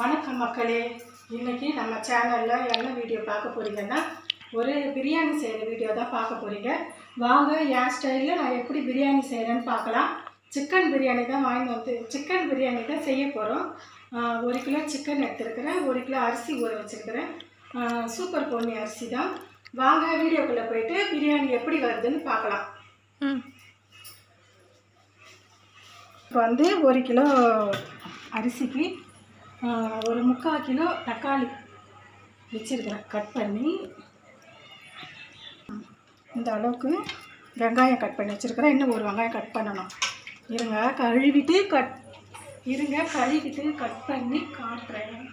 வணக்கம் மக்களே. இன்னைக்கு நம்ம சேனலில் என்ன வீடியோ பார்க்க போறீங்கன்னா ஒரு பிரியாணி செய்கிற வீடியோ தான் பார்க்க போறீங்க. வாங்க என் ஸ்டைலில் நான் எப்படி பிரியாணி செய்கிறேன்னு பார்க்கலாம். சிக்கன் பிரியாணி தான் வாங்கி வந்து சிக்கன் பிரியாணி தான் செய்ய போகிறோம் ஒரு கிலோ சிக்கன் எடுத்துருக்கிறேன். ஒரு கிலோ அரிசி ஊற வச்சுருக்கிறேன். சூப்பர் பொன்னி அரிசி தான். வாங்க வீடியோக்குள்ளே போயிட்டு பிரியாணி எப்படி வருதுன்னு பார்க்கலாம். இப்போ வந்து ஒரு கிலோ அரிசிக்கு ஒரு முக்கால் கிலோ தக்காளி வச்சுருக்கிறேன். கட் பண்ணி. இந்த அளவுக்கு வெங்காயம் கட் பண்ணி வச்சுருக்கிறேன். இன்னும் ஒரு வெங்காயம் கட் பண்ணணும். இருங்க கழுவிட்டு கட் இருங்க கழுவிட்டு கட் பண்ணி காட்டுறேன்.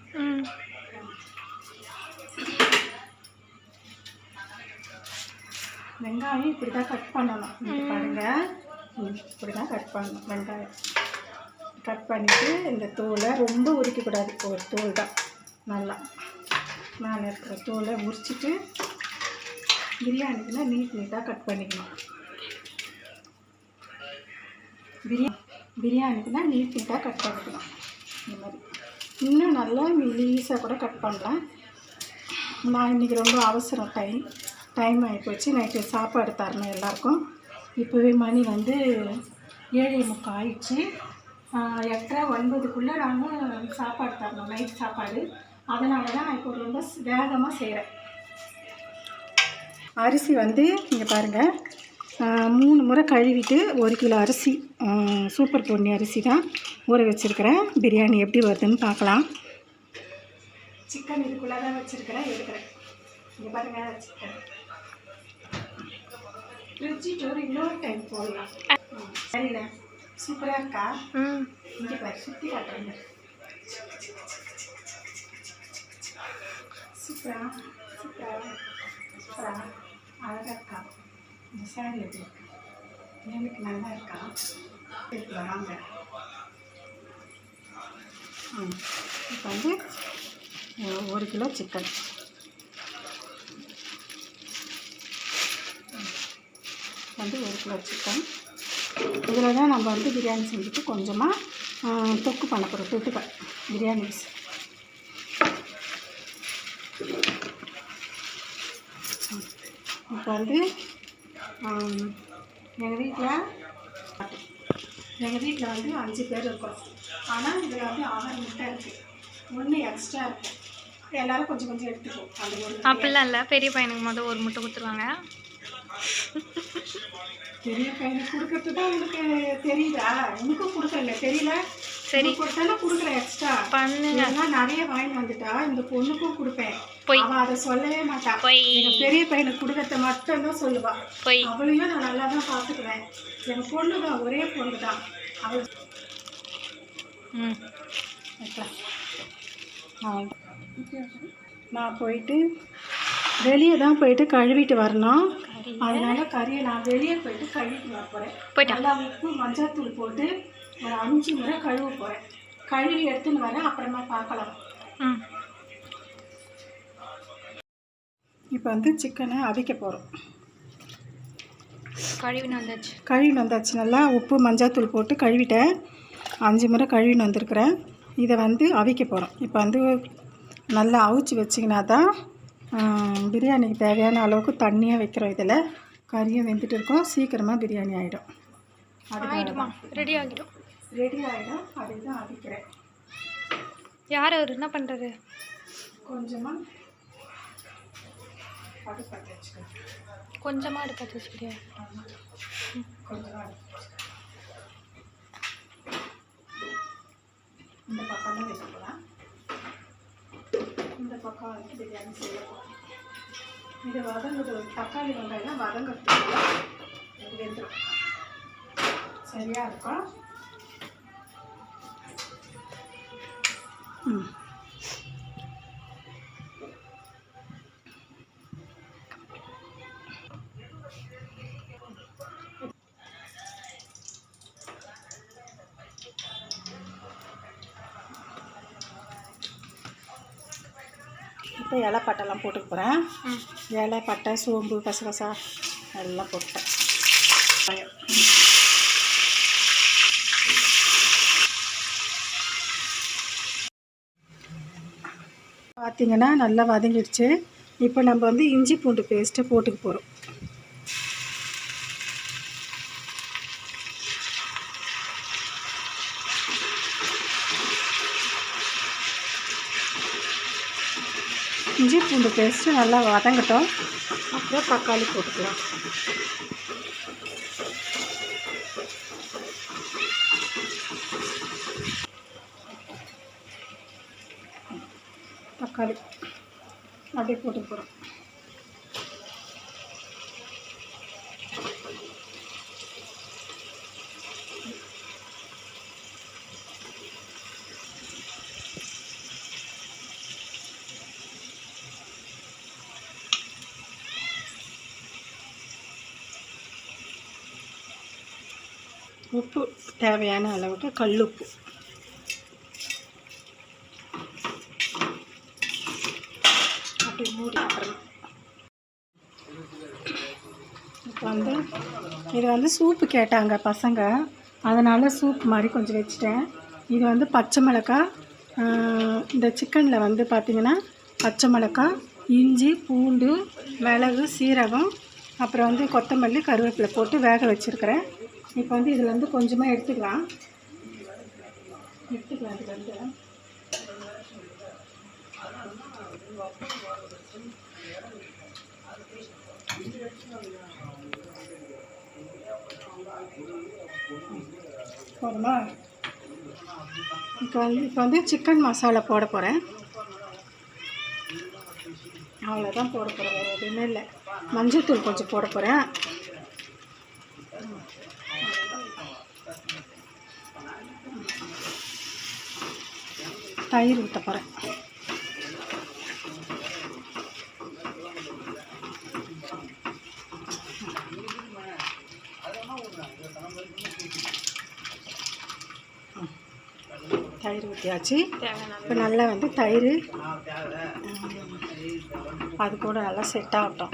வெங்காயம் இப்படி தான் கட் பண்ணணும். இங்க பாருங்க. ம், இப்படி தான் கட் பண்ணணும். வெங்காயம். கட் பண்ணிவிட்டு இந்த தோலை ரொம்ப உரிக்கக்கூடாது. ஒரு தோல் தான். நல்லா. மேலே இருக்கிற தோலை உரிச்சிட்டு பிரியாணிக்குலாம் நீட் நீட்டாக கட் பண்ணிக்கணும். பிரியா பிரியாணிக்குனா நீட் நீட்டாக கட் பண்ணிக்கணும். இந்த மாதிரி. இன்னும் நல்லா மெலீஸாக கூட கட் பண்ணலாம். நான் இன்றைக்கி ரொம்ப அவசரம். டைம் டைம் ஆகிப்போச்சு நைட்டு சாப்பாடு தரணும் எல்லாருக்கும். இப்போவே மணி வந்து ஏழே முக்கால் ஆயிடுச்சு. எட்டரை ஒன்பதுக்குள்ளே நாங்கள் சாப்பாடு தரணும் நைட் சாப்பாடு. அதனால தான் நான் இப்போ ரொம்ப வேகமாக செய்கிறேன் அரிசி வந்து இங்கே பாருங்கள் மூணு முறை கழுவிட்டு ஒரு கிலோ அரிசி சூப்பர் பொன்னி அரிசி தான் ஊற வச்சுருக்கிறேன். பிரியாணி எப்படி வருதுன்னு பார்க்கலாம். சிக்கன் இதுக்குள்ளே தான் வச்சுருக்கிறேன் எடுக்கிறேன். இங்கே பாருங்க சிக்கன் ஃப்ரிட்ஜிட்டு ஒரு இன்னொரு டைம் போடலாம். சரிண்ணே. சூப்பராக இருக்கா? ம். இங்கே பாரு சுற்றி காட்டுறேங்க. சூப்பரா சூப்பரா சூப்பரா அழகாக இருக்கா? இந்த சேரீ எப்படி இருக்கு? எனக்கு நல்லா இருக்கா? வராங்க ம். இப்போ வந்து ஒரு கிலோ சிக்கன் வந்து ஒரு கிலோ சிக்கன் இதில் தான் நம்ம வந்து பிரியாணி செஞ்சுட்டு கொஞ்சமாக தொக்கு பண்ண போகிறோம் தொட்டுக்க. பிரியாணி இப்போ வந்து எங்கள் வீட்டில் எங்கள் வீட்டில் வந்து அஞ்சு பேர் இருக்கோம். ஆனால் இதில் வந்து ஆறு முட்டை இருக்குது ஒன்று எக்ஸ்ட்ரா இருக்குது எல்லோரும் கொஞ்சம் கொஞ்சம் எடுத்துக்குவோம். அந்த ஒரு அப்படிலாம் இல்லை. பெரிய பையனுக்கு மொதல் ஒரு முட்டை கொடுத்துருவாங்க. பெரிய பையனுக்கு கொடுக்கறது தான் உனக்கு தெரியுதா? உனக்கும் கொடுக்கல தெரியல? சரி. கொடுத்தாலும் கொடுக்குறேன் எக்ஸ்ட்ரா பண்ணுங்க. நிறைய வாங்கி வந்துட்டா இந்த பொண்ணுக்கும் கொடுப்பேன். பொய். அவ அதை சொல்லவே மாட்டா. எங்க பெரிய பையனுக்கு கொடுக்கறத மட்டும் தான் சொல்லுவா. போய். அவளையும் நான் நல்லா தான் பார்த்துக்குவேன். எங்க பொண்ணு தான் ஒரே பொண்ணு தான். அவள். நான் போயிட்டு வெளியே தான் போயிட்டு கழுவிட்டு வரணும். அதனால கறியை நான் வெளியே போயிட்டு கழுவிட்டு வர போகிறேன் போயிட்டா? நல்லா உப்பு மஞ்சள்தூள் போட்டு ஒரு அஞ்சு முறை கழுவ போகிறேன் கழுவி எடுத்துன்னு வரேன். அப்புறமா பார்க்கலாம். இப்போ வந்து சிக்கனை அவிக்க போகிறோம் கழுவின்னு வந்தாச்சு. கழுவின்னு வந்தாச்சு. நல்லா உப்பு மஞ்சள்தூள் போட்டு கழுவிட்டேன். அஞ்சு முறை கழுவின்னு வந்திருக்கிறேன். இதை வந்து அவிக்க போகிறோம் இப்போ வந்து நல்லா அவிச்சு வச்சிங்கன்னா தான் பிரியாணிக்கு தேவையான அளவுக்கு தண்ணியாக வைக்கிறோம் இதில். கறியும் வெந்துட்டு இருக்கும். சீக்கிரமாக பிரியாணி ஆகிடும் ஆயிடுமா? ரெடி ஆகிடும். ரெடி ஆகிடும் அதுக்கு தான் அவிக்கிறேன். யார் அவர் என்ன பண்ணுறாரு கொஞ்சமாக அடுப்பத்தை வச்சுக்கிறேன் கொஞ்சமாக எடுத்து வச்சுக்கிறியா? கொஞ்சமாக. இந்த பக்கம் தான் வைக்கலாம் இந்த பக்கம் வந்து பிரியாணி செய்ய இது வதங்குது தக்காளி வெங்காயம் வதங்கிறதுக்குள்ள வெந்துடும் சரியாக இருக்கும் ம். இப்போ இலை பட்டைலாம் போட்டுக்க போகிறேன் இலை பட்டை சோம்பு கசகசா எல்லாம் போட்டேன் பார்த்தீங்கன்னா நல்லா வதங்கிடுச்சு. இப்போ நம்ம வந்து இஞ்சி பூண்டு பேஸ்ட்டை போட்டுக்க போகிறோம் இஞ்சி பூண்டு பேஸ்ட்டு நல்லா வதங்கட்டும். அப்புறம் தக்காளி போட்டுக்கலாம். தக்காளி அப்படியே போட்டு போகிறோம் உப்பு தேவையான அளவுக்கு கல்லுப்பு. அப்படி மூடி அப்புறம் இப்போ வந்து இது வந்து சூப்பு கேட்டாங்க பசங்க. அதனால் சூப் மாதிரி கொஞ்சம் வச்சுட்டேன். இது வந்து பச்சை மிளகாய் இந்த சிக்கனில் வந்து பார்த்திங்கன்னா பச்சை மிளகாய் இஞ்சி பூண்டு மிளகு சீரகம் அப்புறம் வந்து கொத்தமல்லி கருவேப்பிலை போட்டு வேக வச்சுருக்கிறேன். இப்போ வந்து இதில் வந்து கொஞ்சமாக எடுத்துக்கலாம். எடுத்துக்கலாம் இதுல வந்து. போதுமா? இப்போ வந்து இப்போ வந்து சிக்கன் மசாலா போட போகிறேன் அவ்வளோதான் போட போகிறேன் வேறு எதுவுமே இல்லை. மஞ்சள்தூள் கொஞ்சம் போட போகிறேன் தயிர் ஊற்ற போகிறேன் தயிர் ஊற்றியாச்சு இப்போ நல்லா வந்து தயிர் அது கூட நல்லா செட் ஆகட்டும்.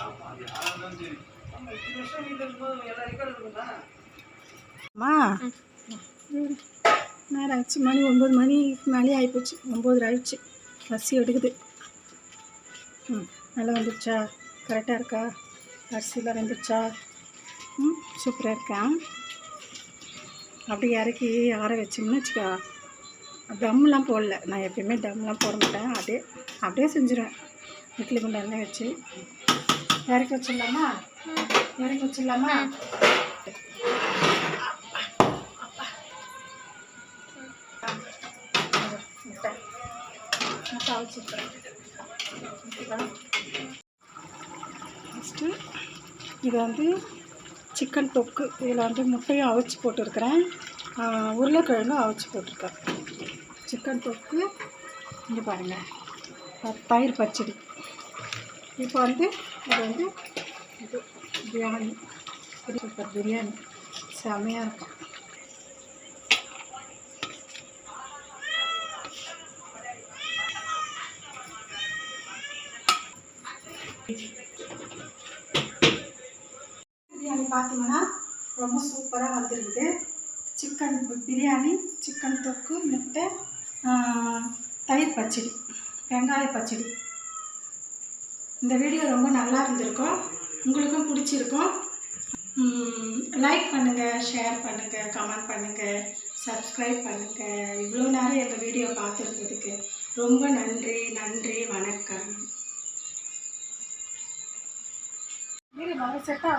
ஆமா அது ஆனந்தம் சரி. நம்ம இத்தனை வருஷம் வீட்டில் இருக்கும்போது எல்லா ரெக்கார்டு இருக்குங்களா அம்மா நேரம் ஆச்சு. மணி ஒம்பது மணி மேலே ஆகிப்போச்சு ஒம்பது ஆயிடுச்சு. பசி எடுக்குது. ம். நல்லா வந்துடுச்சா கரெக்டாக இருக்கா? அரிசிலாம் வந்துடுச்சா ம். சூப்பராக இருக்கா? அப்படி இறக்கி ஆற வச்சோம்னு வச்சுக்கோ. தம்லாம் போடல. நான் எப்பயுமே தம்லாம் போட மாட்டேன். அப்படியே அப்படியே செஞ்சிடுவேன் இட்லி குண்டு எண்ணெய் வச்சு. இறக்கி வச்சிடலாமா? இறக்கி வச்சிடலாமா? முட்டை அவிச்சிருக்கிறேன் ஃபஸ்ட்டு இது வந்து சிக்கன் தொக்கு. இதில் வந்து முட்டையும் அவிச்சு போட்டிருக்கிறேன். உருளைக்கிழங்கும் அவிச்சு போட்டிருக்கேன். சிக்கன் தொக்கு. இங்கே பாருங்கள் தயிர் பச்சடி. இப்போ வந்து இது வந்து இது பிரியாணி. சூப்பர் பிரியாணி. செமையாக இருக்கும். பார்த்தீங்கன்னா ரொம்ப சூப்பராக வந்துருக்குது சிக்கன் பிரியாணி சிக்கன் தொக்கு முட்டை தயிர் பச்சடி வெங்காய பச்சடி. இந்த வீடியோ ரொம்ப நல்லா இருந்திருக்கும். உங்களுக்கும் பிடிச்சிருக்கும். லைக் பண்ணுங்கள் ஷேர் பண்ணுங்கள் கமெண்ட் பண்ணுங்கள் சப்ஸ்கிரைப் பண்ணுங்கள் இவ்வளோ நேரம் எங்கள் வீடியோ பார்த்துருந்ததுக்கு ரொம்ப நன்றி நன்றி வணக்கம். செட்டாக